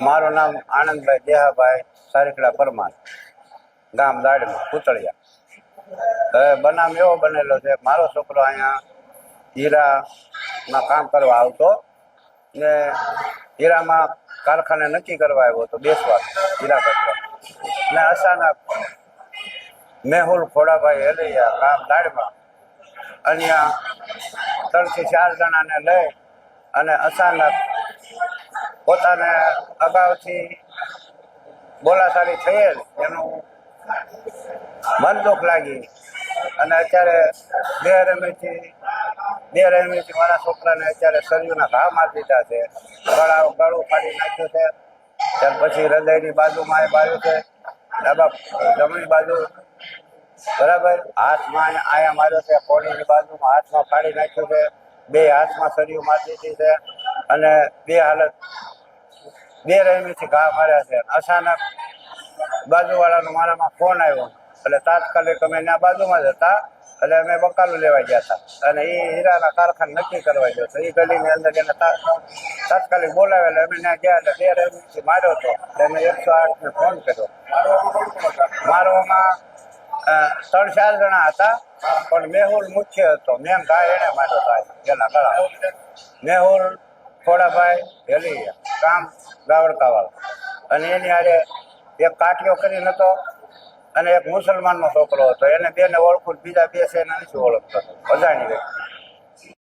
મારું નામ આનંદભાઈ દેહાભાઈ સારીકડા પરમાર, ગામ દાડમાં, પૂતળિયા. હવે બનાવ એવો બનેલો છે, મારો છોકરો અહીંયા હીરામાં કામ કરવા આવતો ને હીરામાં કારખાને નક્કી કરવા આવ્યો હતો બેસવા, હીરા કરવા ને અચાનક મેહુલ ખોડાભાઈ હેલૈયા ગામ દાડમાં અહીંયા ત્રણથી ચાર જણાને લઈ અને અચાનક પોતાને અગાઉથી બોલાચાલી થયેલ એનું મન દુઃખ લાગી અને અત્યારે બે રમીથી બે રમીથી મારા છોકરાને અત્યારે શરીરના ઘા મારી દીધા છે. ગળા, ગળું ફાડી નાખ્યું છે. ત્યાર પછી હૃદયની બાજુમાં એ માર્યું છે. ડાબા જમણી બાજુ. બરાબર? હાથમાં આયા માર્યો છે. કોણીની બાજુમાં હાથમાં ફાડી નાખ્યું છે. બે હાથમાં સરિયું મારી દીધી છે. અને બે હાલત બે રહેમીથી ઘા માર્યા છે. અચાનક બાજુવાળાનો મારામાં ફોન આવ્યો. એટલે તાત્કાલિક અમે ત્યાં બાજુમાં જ હતા. એટલે અમે બકાલું લેવા ગયા હતા. અને એ હીરાના કારખાના નક્કી કરવા ગયો તો એ ગલીની અંદર એને તાત્કાલિક એટલે અમે ત્યાં ગયા એટલે બે રહીમીથી માર્યો હતો. એટલે અમે એકસો આઠને ફોન કર્યો. મારવામાં ત્રણ ચાર જણા હતા. પણ મેહુલ મુખ્ય હતો. મેમ ગાય એને માર્યો હતો. પેલા ગળા મેહુલ ખોડાભાઈ હેલી કામ ગાવડકાવાળા અને એની હારે એક કાટિયો કરીને હતો અને એક મુસલમાનનો છોકરો હતો. એને બેને ઓળખું બીજા બે છે એને નથી ઓળખતો. અજાણી વ્યક્તિ.